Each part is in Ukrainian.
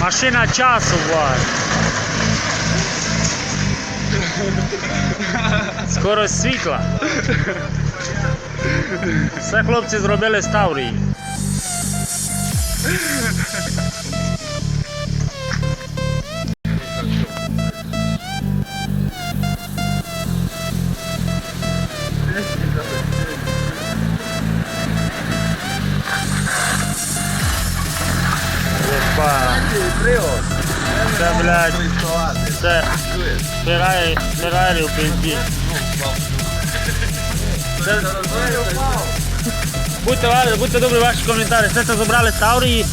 Машина часу, вас. Скорость світла. Все хлопці зробили з Таврії. Єба. Це, блядь, це Феррарі, Феррарі в бензин. Це- Будьте, ва- будьте добрі ваші коментарі. Це це забрали з Таврії.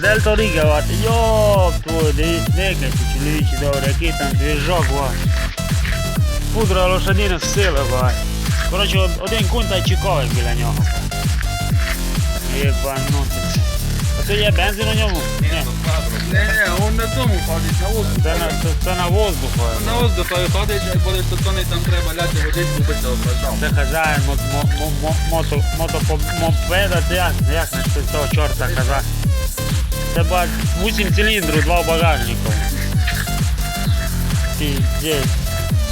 Дельта Ріга, ват. Йоп, твой, дивись, некай ці чоловічі, добре, який там двіжок, ват. Пудра лошадиних сили, ват. Коротше, один кунь та чіковик біля нього. Єбанутися. А це є бензин у ньому? Ні. Не, не, он на тому ходить, на воздух. Це на, це, це на воздух. На воздух ходить, а буде що то не там треба ляти водичку бити ображав. Це хазяїн мо, мо, мо, мо, мото, мотопомопеда, це як, на цього чорта казати. Це бать 8 циліндрів, 2 в багажнику. Піздець.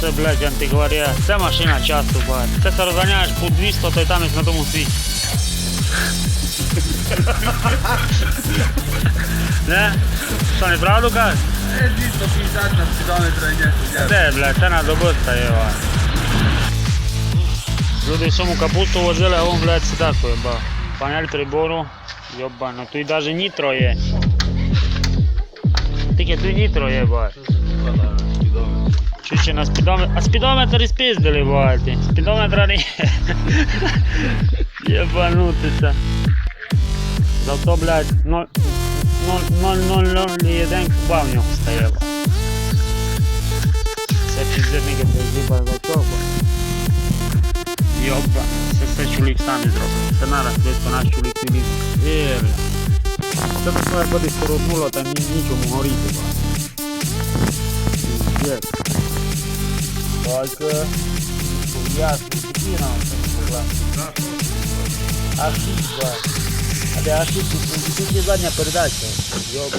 Це, блядь, антикваріат. Це машина часу, бать. Це розганяєш по 200, то й там як на тому світі. ne, što ne prav dokaz? Ne, 250 na spidometru in nekaj. Ne, bila, cena dogodka je. Va. Ljudi su mu kaputu vozile, a on bled se tako je. Ba. Panel priboru, jobano, tu i daže nitro je. Tik je tu nitro je, ba. Čuče na spidometru, a spidometar izpizdili, ba, ti. Spidometra ni. Jebanutica. Зато, блядь, 0,001 куба в нього бать. Це піздерники зіба зачова. Йоба, це все чоловік сам зробив. Це нараз швидко наш чоловік не. Е, бля. Це б своє кудись породнуло, там ні, нічому горіти. бля. Піздець. Нам це проблем. А шість, бля. А де а шість, тільки задня передача. Йоба,